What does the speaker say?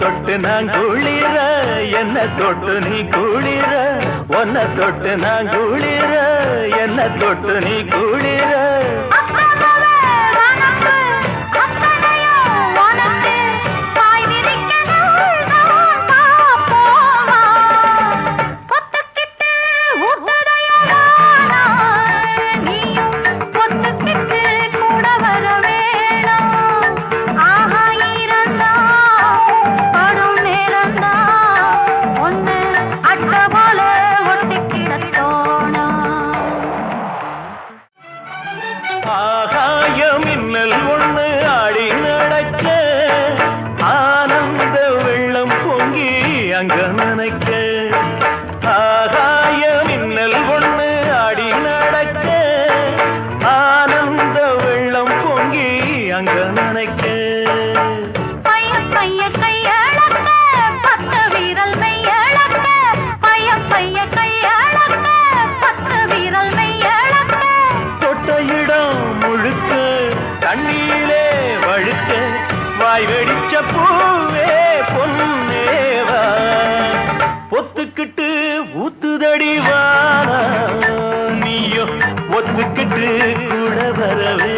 தொட்டு நான் குளிர என்ன தொட்டு நீ குளிர. ஒன்ன தொட்டு நான் குளிர என்ன தொட்டு நீ குளிர. ஆகாயம் மின்னல் ஒண்ணு ஆடி நடக்க. ஆனந்த வெள்ளம் பொங்கி அங்க நினைக்க. தண்ணீரே வழுக்க வாய் வெடிச்ச பூவே பொன்னேவா பொத்துக்கிட்டு ஊத்துதடிவானா நீயோ ஒத்துக்கிட்டு கூட வரவே